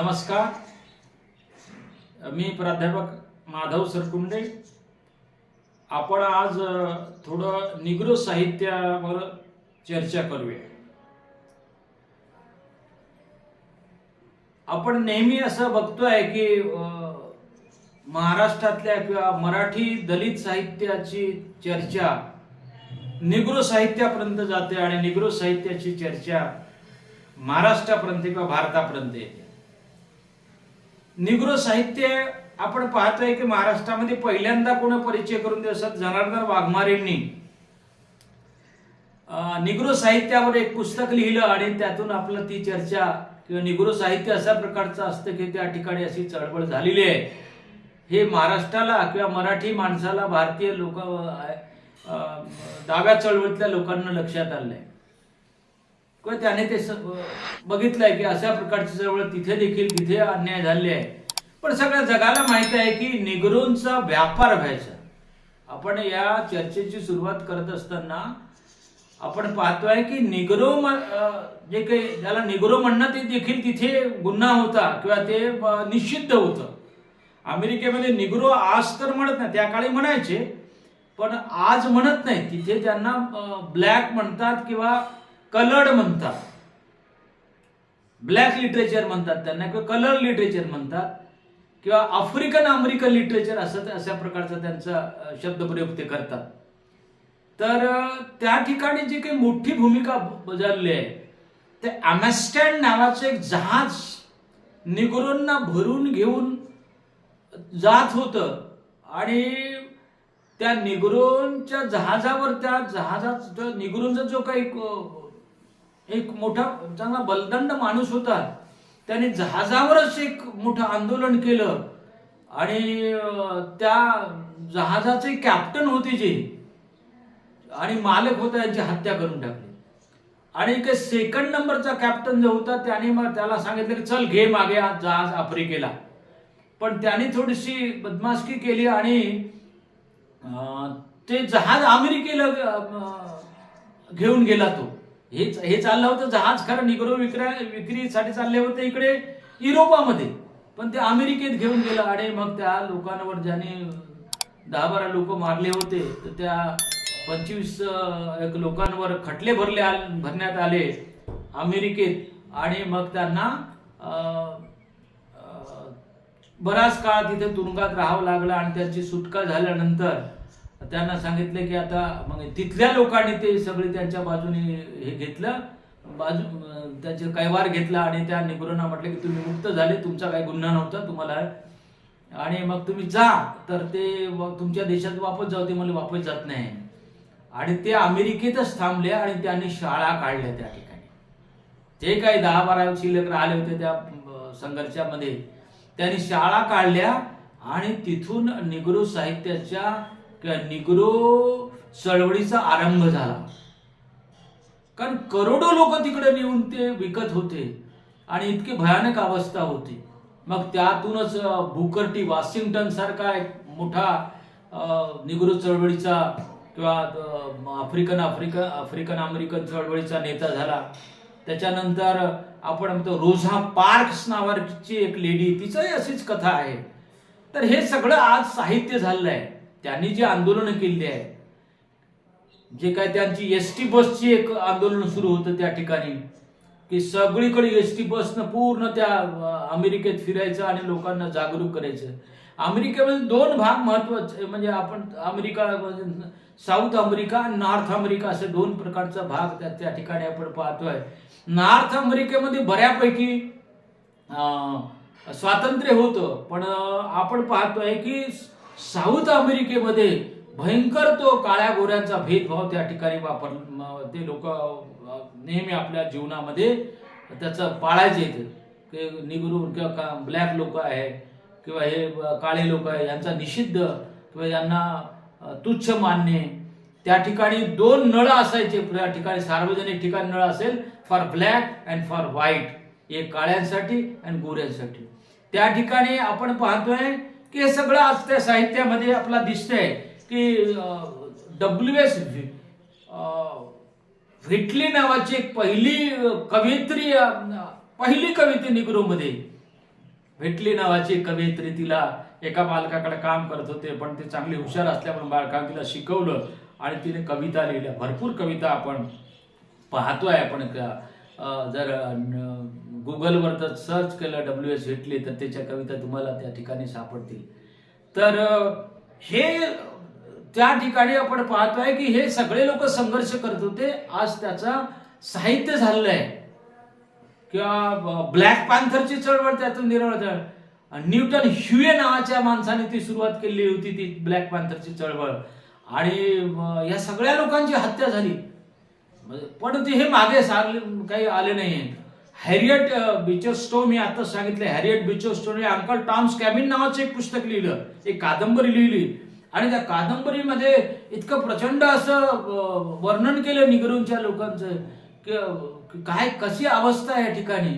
नमस्कार. मी प्राध्यापक माधव सरकुंडे. आपण आज थोडं निग्रो साहित्यावर चर्चा करूया. आपण नेहमी असं बघतोय की महाराष्ट्रातल्या किंवा मराठी दलित साहित्याची चर्चा निग्रो साहित्यापर्यंत जाते आणि निग्रो साहित्याची चर्चा महाराष्ट्रापर्यंत किंवा भारतापर्यंत येते. निग्रो साहित्य आपण पाहतोय की महाराष्ट्रामध्ये पहिल्यांदा कोण परिचय करून देतात जनार्दन वाघमारेंनी निग्रो साहित्यावर एक पुस्तक लिहिलं आणि त्यातून आपलं ती चर्चा किंवा निग्रो साहित्य अशा प्रकारचं असतं की त्या ठिकाणी अशी चळवळ झालेली आहे. हे महाराष्ट्राला किंवा मराठी माणसाला भारतीय लोक डाव्या चळवळीतल्या लोकांना लक्षात आलंय. किंवा त्याने ते बघितलंय की अशा प्रकारची चळवळ तिथे देखील तिथे अन्याय झाले आहे. पण सगळ्या जगाला माहीत आहे की निगरूंचा व्यापार व्हायचा. आपण या चर्चेची सुरुवात करत असताना आपण पाहतोय की निगरो जे काही ज्याला निगरो म्हणणं ते देखील तिथे गुन्हा होता किंवा ते निषिद्ध होतं. अमेरिकेमध्ये निग्रो आज तर म्हणत नाही त्या काळी म्हणायचे पण आज म्हणत नाही. तिथे त्यांना ब्लॅक म्हणतात किंवा कलर्ड म्हणतात. ब्लॅक लिटरेचर म्हणतात त्यांना किंवा कलर लिटरेचर म्हणतात किंवा आफ्रिकन अमेरिकन लिटरेचर असं अशा प्रकारचा त्यांचा शब्दप्रयोग ते करतात. तर त्या ठिकाणी जी काही मोठी भूमिका बजावली आहे ते अमेस्टॅन नावाचं एक जहाज निग्रोंना भरून घेऊन जात होतं. आणि त्या निग्रोंच्या जहाजावर त्या जहाजात त्या जो काही एक मोठा चांगला बलदंड माणूस होता. त्याने जहाजावरच एक मोठं आंदोलन केलं. आणि त्या जहाजाचे कॅप्टन होते जे. आणि मालक होता यांची हत्या करून टाकली. आणि एक सेकंड नंबरचा कॅप्टन जो होता त्याने मग त्याला सांगितलं की चल घे मागे आज जहाज आफ्रिकेला. पण त्याने थोडीशी बदमाशकी केली आणि ते जहाज अमेरिकेला घेऊन गेला तो. हे हे चाललं होतं जहाज खरं निग्रो विक्रा विक्रीसाठी चालले होते इकडे युरोपामध्ये. पण ते अमेरिकेत घेऊन गेलं. आणि मग त्या लोकांवर ज्याने दहा बारा लोक मारले होते तर त्या पंचवीस एक लोकांवर खटले भरले भरण्यात आले अमेरिकेत. आणि मग त्यांना बराच काळ तिथे तुरुंगात राहावं लागलं आणि त्याची सुटका झाल्यानंतर त्यांना सांगितलं की आता मग तिथल्या लोकांनी ते सगळे त्यांच्या बाजूने हे घेतलं. बाजू त्याचे कैवार घेतला आणि त्या निगुरांना म्हटलं की तुम्ही मुक्त झाले तुमचा काही गुन्हा नव्हता तुम्हाला. आणि मग तुम्ही जा तर ते तुमच्या देशात वापस जाऊ ते मला वापस जात नाही. आणि ते अमेरिकेतच थांबले आणि त्यांनी शाळा काढल्या त्या ठिकाणी. जे काही दहा बारा शिल्लक राहिले होते त्या संघर्षामध्ये त्यांनी शाळा काढल्या आणि तिथून निग्रो साहित्याच्या किंवा निग्रो चळवळीचा आरंभ झाला. कारण करोडो लोक तिकडे नेऊन ते विकत होते आणि इतकी भयानक अवस्था होती. मग त्यातूनच अं, भूकर्टी वॉशिंग्टन सारखा एक मोठा निग्रो चळवळीचा किंवा आफ्रिकन आफ्रिकन आफ्रिकन अमेरिकन चळवळीचा नेता झाला. त्याच्यानंतर आपण म्हणतो रोझा पार्क्स नावाची एक लेडी तिचंही अशीच कथा आहे. तर हे सगळं आज साहित्य झालेलं आहे त्यांनी जी आंदोलनं केली आहे जे काय त्यांची एस टी बसची एक आंदोलन सुरू होतं त्या ठिकाणी की सगळीकडे एस टी बसनं पूर्ण त्या अमेरिकेत फिरायचं आणि लोकांना जागरूक करायचं. अमेरिकेमध्ये दोन भाग महत्त्वाचे म्हणजे आपण अमेरिका साऊथ अमेरिका आणि नॉर्थ अमेरिका असे दोन प्रकारचा भाग त्या त्या ठिकाणी आपण पाहतोय. नॉर्थ अमेरिकेमध्ये बऱ्यापैकी स्वातंत्र्य होतं पण आपण पाहतोय की साऊथ अमेरिकेमध्ये भयंकर तो काळ्या गोऱ्यांचा भेदभाव त्या ठिकाणी वापर ते लोक नेहमी आपल्या जीवनामध्ये त्याचं पाळायचे येते की निगरू किंवा ब्लॅक लोक आहे किंवा हे काळे लोक आहे यांचा निषिद्ध किंवा यांना तुच्छ मानणे. त्या ठिकाणी दोन नळ असायचे. त्या ठिकाणी सार्वजनिक ठिकाणी नळ असेल for black and for white एक काळ्यांसाठी आणि गोऱ्यांसाठी. त्या ठिकाणी आपण पाहतोय की हे सगळं आज त्या साहित्यामध्ये आपला दिसतंय की डब्ल्यू एस व्हिटली नावाची एक पहिली कवयित्री पहिली कवित्री निग्रोमध्ये व्हिटली नावाची कवयित्री तिला एका बालकाकडे काम करत होते पण ते चांगले हुशार असल्यामुळे बालकानं तिला शिकवलं आणि तिने कविता लिहिल्या. भरपूर कविता आपण पाहतोय आपण जर गुगलवर तर सर्च केलं डब्ल्यू एस हिटली तर त्याच्या कविता तुम्हाला त्या ठिकाणी सापडतील. तर हे त्या ठिकाणी आपण पाहतोय की हे सगळे लोक संघर्ष करत होते. आज त्याचा साहित्य झालेलं आहे. किंवा ब्लॅक पॅन्थरची चळवळ त्यातून निर्माण झाली. न्यूटन ह्युए नावाच्या माणसाने ती सुरुवात केली होती ती ब्लॅक पॅन्थरची चळवळ. आणि या सगळ्या लोकांची हत्या झाली. म्हणजे पण ते हे मागे सारले काही आले नाही हॅरियट बिचर स्टो मी आता सांगितलं Harriet Beecher Stowe Uncle Tom's Cabin नावाचं एक पुस्तक लिहिलं एक कादंबरी लिहिली. आणि त्या कादंबरीमध्ये इतकं प्रचंड असं वर्णन केलं निगरूंच्या लोकांचं की काय कशी अवस्था या ठिकाणी.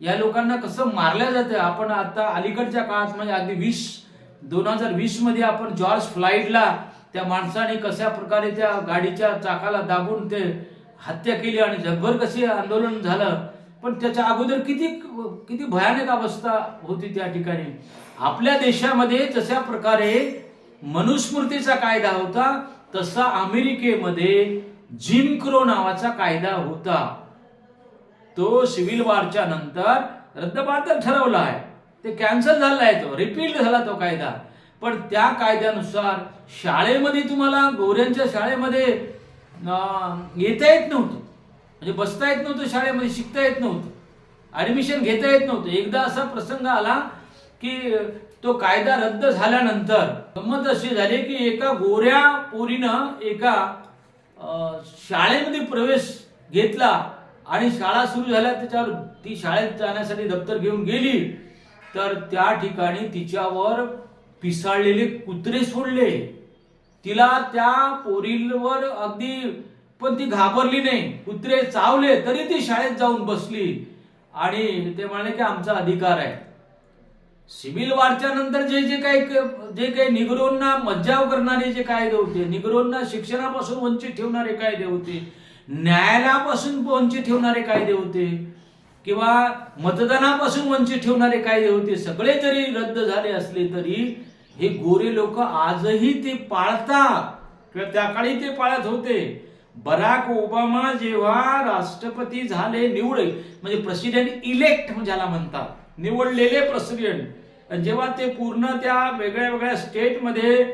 या लोकांना कसं मारल्या जातं. आपण आता अलीकडच्या काळात म्हणजे अगदी वीस दोन हजार वीसमध्ये आपण जॉर्ज फ्लाईडला त्या माणसाने कशा प्रकारे त्या गाडीच्या चाकाला दाबून ते हत्या केली आणि जगभर कसे आंदोलन झालं पण त्याच्या अगोदर किती किती भयानक अवस्था होती त्या ठिकाणी. आपल्या देशामध्ये जशा प्रकारे मनुस्मृतीचा कायदा होता तसा अमेरिकेमध्ये जिम क्रो नावाचा कायदा होता. तो सिव्हिल वॉरच्या नंतर रद्दबातल ठरवला आहे. ते कॅन्सल झाला आहे तो रिपीट झाला तो कायदा. पण त्या कायद्यानुसार शाळेमध्ये तुम्हाला गोऱ्यांच्या शाळेमध्ये येता येत नव्हतं. म्हणजे बसता येत नव्हतं शाळेमध्ये शिकता येत नव्हतं. ऍडमिशन घेता येत नव्हतं. एकदा असा प्रसंग आला की तो कायदा रद्द झाल्यानंतर गंमत अशी झाली की एका गोऱ्या पोरीनं एका शाळेमध्ये प्रवेश घेतला आणि शाळा सुरू झाल्या त्याच्यावर ती शाळेत जाण्यासाठी दप्तर घेऊन गेली. तर त्या ठिकाणी तिच्यावर पिसाळलेले कुत्रे सोडले. तिला त्या पोरीवर अगदी पण ती घाबरली नाही. कुत्रे चावले तरी ती शाळेत जाऊन बसली. आणि ते म्हणाले की आमचा अधिकार आहे. सिव्हिल वारच्या नंतर जे जे काही जे काही निगरोंना मज्जाव करणारे जे कायदे होते निगरोंना शिक्षणापासून वंचित ठेवणारे कायदे होते न्यायालयापासून वंचित ठेवणारे कायदे होते किंवा मतदानापासून वंचित ठेवणारे कायदे होते सगळे जरी रद्द झाले असले तरी हे गोरे लोक आजही ते पाळतात. किंवा त्या काळी ते पाळत होते. बराक ओबामा जेव्हा राष्ट्रपती झाले निवडे म्हणजे प्रेसिडेंट म्हणजे इलेक्ट ज्याला म्हणतात निवडलेले प्रेसिडेंट जेव्हा ते पूर्ण त्या वेगळ्या वेगळ्या स्टेटमध्ये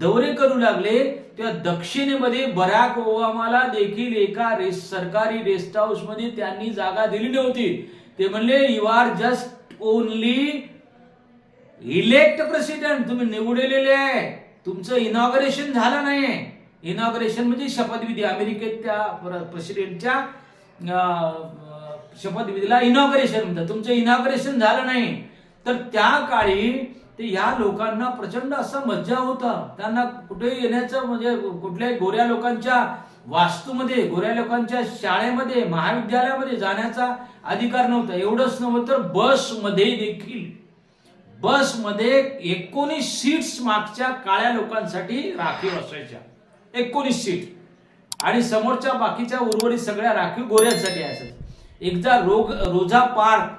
दौरे करू लागले तेव्हा दक्षिणेमध्ये बराक ओबामाला देखील एका रेस सरकारी रेस्ट हाऊसमध्ये त्यांनी जागा दिली नव्हती. ते म्हणले you are just only elect president तुम्ही निवडलेले आहे. तुमचं इनॉग्रेशन झालं नाही इनॉग्रेशन म्हणजे शपथविधी अमेरिकेत त्या प्रेसिडेंटच्या शपथविधीला इनॉग्रेशन म्हणतात. तुमचं इनॉग्रेशन झालं नाही. तर त्या काळी ते या लोकांना प्रचंड असा मज्जा होता. त्यांना कुठे येण्याचं म्हणजे कुठल्याही गोऱ्या लोकांच्या वास्तूमध्ये गोऱ्या लोकांच्या शाळेमध्ये महाविद्यालयामध्ये जाण्याचा अधिकार नव्हता. एवढंच नव्हतं तर बसमध्ये देखील बसमध्ये एकोणीस सीट्स मागच्या काळ्या लोकांसाठी राखीव असायच्या. एकोणीस सीट आणि समोरच्या बाकीच्या उर्वरित सगळ्या राखीव गोऱ्यांसाठी असायच्या. एकदा रोग रोजा पार्क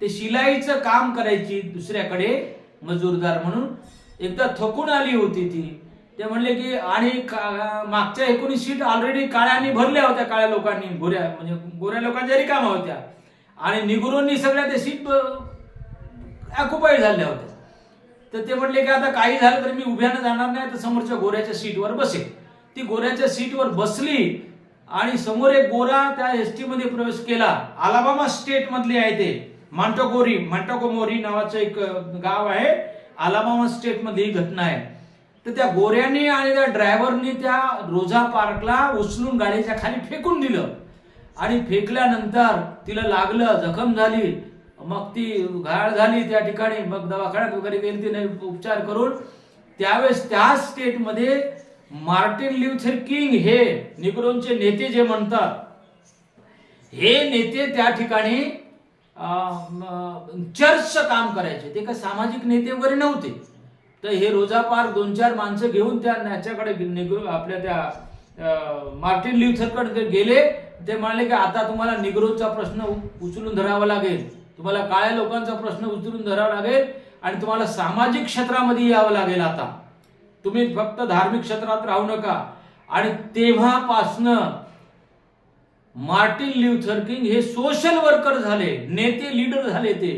ते शिलाईचं काम करायची दुसऱ्याकडे मजूरदार म्हणून एकदा थकून आली होती ती. ते म्हणले की आणि का- मागच्या एकोणीस सीट ऑलरेडी काळ्यांनी भरल्या होत्या काळ्या लोकांनी. गोऱ्या म्हणजे गोऱ्या लोकांच्या रिकाम्या होत्या. आणि निगुरूंनी सगळ्या त्या सीट ऑक्युपाईड झाल्या होत्या तर ते म्हणले की आता काही झालं तर मी उभ्यानं जाणार नाही तर समोरच्या गोऱ्याच्या सीटवर बसेल. ती गोऱ्याच्या सीटवर बसली आणि समोर एक गोरा त्या एस टी मध्ये प्रवेश केला. अलाबामा स्टेट मधले आहे ते. मांटोकोरी मांटोकोमोरी नावाचं एक गाव आहे. अलाबामा स्टेटमध्ये ही घटना आहे. तर त्या गोऱ्याने आणि त्या ड्रायव्हरनी त्या रोजा पार्कला उचलून गाडीच्या खाली फेकून दिलं. आणि फेकल्यानंतर तिला लागलं जखम झाली. मग ती घाळ झाली त्या ठिकाणी. मग दवाखान्यात वगैरे गेली तिने उपचार करून त्यावेळेस त्या स्टेटमध्ये मार्टिन ल्युथर किंग हे निग्रोनचे नेते जे म्हणतात हे नेते त्या ठिकाणी चर्चचं काम करायचे. ते काय सामाजिक नेते वगैरे नव्हते. तर हे रोजा पार दोन चार माणसं घेऊन त्या त्याच्याकडे निग्रो आपल्या त्या मार्टिन ल्युथरकडे गेले. ते म्हणाले की आता तुम्हाला निग्रोचा प्रश्न उचलून धरावा लागेल. तुम्हाला काळ्या लोकांचा प्रश्न उचलून धरावा लागेल आणि तुम्हाला सामाजिक क्षेत्रामध्ये यावं लागेल आता. तुम्ही फक्त धार्मिक क्षेत्रात राहू नका. आणि तेव्हापासनं मार्टिन ल्युथर किंग हे सोशल वर्कर झाले नेते लीडर झाले ते.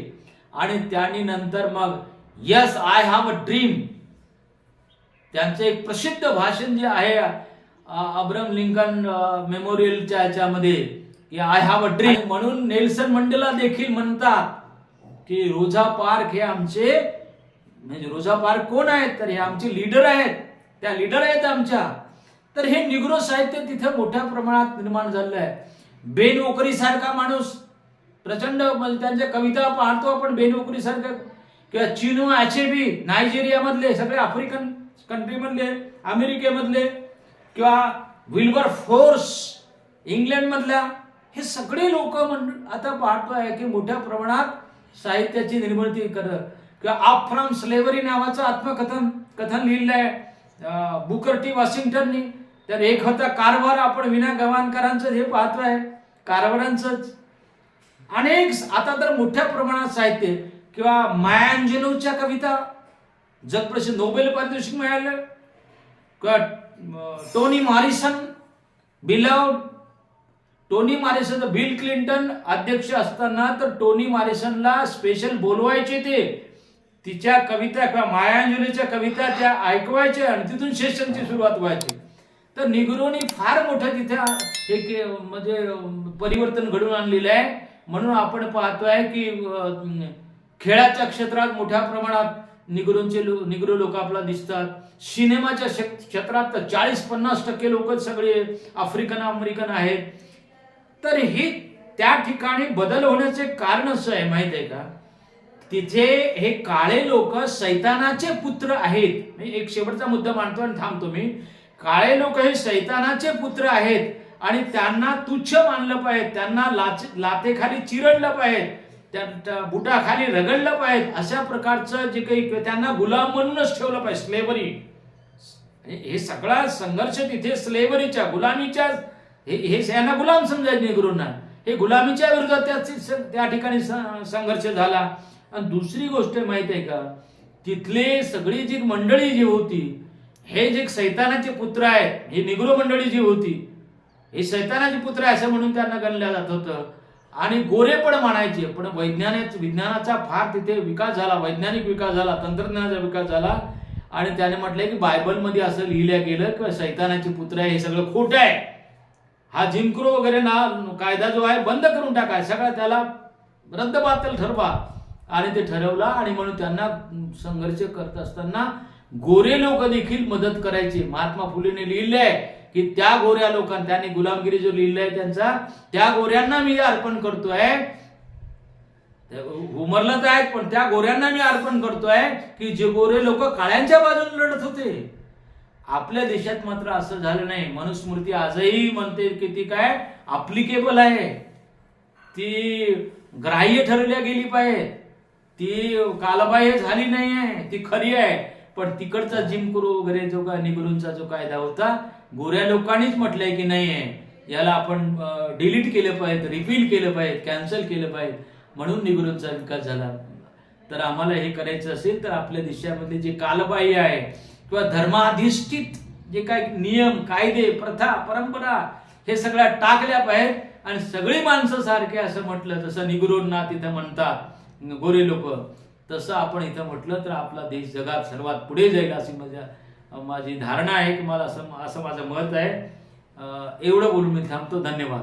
आणि त्यांनी नंतर मग yes I have a dream. त्यांचं एक प्रसिद्ध भाषण जे आहे अब्रम लिंकन मेमोरियलच्या याच्यामध्ये की आय हॅव अ ड्रीम म्हणून नेल्सन मंडेला देखील म्हणतात की रोझा पार्क हे आमचे म्हणजे रोझा पार्क कोण आहेत? तर हे आमचे लीडर आहेत. त्या लीडर आहेत आमच्या. तर हे निग्रो साहित्य तिथे मोठ्या प्रमाणात निर्माण झालेलं आहे. बेनोकरी सारखा माणूस प्रचंड म्हणजे त्यांच्या कविता पाहतो आपण बेनोकरी सारखं. किंवा चिनो अचेबी नायजेरियामधले सगळे आफ्रिकन कंट्रीमधले अमेरिकेमधले किंवा विल्बर फोर्स इंग्लंडमधल्या हे सगळे लोक आता पाहतो आहे की मोठ्या प्रमाणात साहित्याची निर्मिती करत किंवा आप फ्रॉम स्लेवरी नावाचं आत्मकथन कथन लिहिलं आहे बुकर टी वॉशिंग्टननी. तर एक होता कारभार आपण विना गवाणकरांचं हे पाहतो आहे कारभारांचंच. अनेक आता तर मोठ्या प्रमाणात साहित्य किंवा मायांजेलोच्या कविता जगप्रसिद्ध नोबेल पारितोषिक मिळालं किंवा Toni Morrison Beloved Toni Morrison Bill Clinton अध्यक्ष असताना तर टोनी मॉरिसनला स्पेशल बोलवायचे ते. तिच्या कविता किंवा मायांजलीच्या कविता त्या ऐकवायच्या आणि तिथून सेशनची सुरुवात व्हायची. तर निग्रोनी फार मोठं तिथे हे म्हणजे परिवर्तन घडून आणलेलं आहे. म्हणून आपण पाहतोय की खेळाच्या क्षेत्रात मोठ्या प्रमाणात निगरोंचे लो- निग्रो लोक आपला दिसतात. सिनेमाच्या क्षेत्रात तर चाळीस पन्नास टक्के लोक सगळे आफ्रिकन अमेरिकन आहेत. तर हे त्या ठिकाणी बदल होण्याचे कारण असं आहे माहीत आहे का? तिथे हे काळे लोक सैतानाचे पुत्र आहेत. मी एक शेवटचा मुद्दा मांडतो आणि थांबतो मी. काळे लोक हे सैतानाचे पुत्र आहेत आणि त्यांना तुच्छ मानलं पाहिजे. त्यांना लाच लातेखाली चिरडलं पाहिजे. त्या बुटाखाली रगडलं पाहिजे. अशा प्रकारचं जे काही त्यांना गुलाम म्हणूनच ठेवलं पाहिजे स्लेवरी हे हे सगळा संघर्ष तिथे स्लेवरीच्या गुलामीच्या हे हे यांना गुलाम समजायचे नेहरूंना हे गुलामीच्या विरोधात त्या ठिकाणी संघर्ष झाला. आणि दुसरी गोष्ट माहीत आहे का? तिथले सगळी जी मंडळी जी होती हे जे सैतानाचे पुत्र आहेत हे निग्रो मंडळी जी होती हे सैतानाचे पुत्र आहे असं म्हणून त्यांना गणलं जात होतं. आणि गोरे पण म्हणायचे पण वैज्ञानिक विज्ञानाचा फार तिथे विकास झाला वैज्ञानिक विकास झाला तंत्रज्ञानाचा विकास झाला. आणि त्याने म्हटलंय की बायबलमध्ये असं लिहिलं गेलं की सैतानाचे पुत्र आहे हे सगळं खोटं आहे. हा जिमक्रो वगैरे ना कायदा जो आहे बंद करून टाकाय सगळा त्याला रद्दबातल ठरवा. आणि ते ठरवला आणि म्हणून त्यांना संघर्ष करत असताना गोरे लोक देखील मदत करायचे. महात्मा फुलेने लिहिलंय की त्या गोऱ्या लोकांना त्यांनी गुलामगिरी जो लिहिलंय त्यांचा त्या गोऱ्यांना मी अर्पण करतोय. उमरलं तर आहेत पण त्या गोऱ्यांना मी अर्पण करतोय की जे गोरे लोक काळ्यांच्या बाजूने लढत होते. आपल्या देशात मात्र असं झालं नाही. मनुस्मृती आजही म्हणते की ती काय अप्लिकेबल आहे. ती ग्राह्य ठरवल्या गेली पाहिजे ती कालबाह्य झाली नाही आहे ती खरी आहे. पण तिकडचा जिमकुरू वगैरे जो काय निगुरूंचा जो कायदा होता गोऱ्या लोकांनीच म्हटलंय की नाही आहे याला आपण डिलीट केलं पाहिजे रिफिल केलं पाहिजे कॅन्सल केलं पाहिजे म्हणून निगुरूंचा विकास झाला. तर आम्हाला हे करायचं असेल तर आपल्या देशामध्ये जे कालबाह्य आहे किंवा धर्माधिष्ठित जे काही नियम कायदे प्रथा परंपरा हे सगळ्या टाकल्या पाहिजेत आणि सगळी माणसं सारखे असं म्हटलं जसं निगुरोंना तिथं म्हणतात गोरे लोक तसं आपण इथं म्हटलं तर आपला देश जगात सर्वात पुढे जाईल अशी माझ्या माझी धारणा आहे की मला असं असं माझं मत आहे. एवढं बोलून मी थांबतो. धन्यवाद.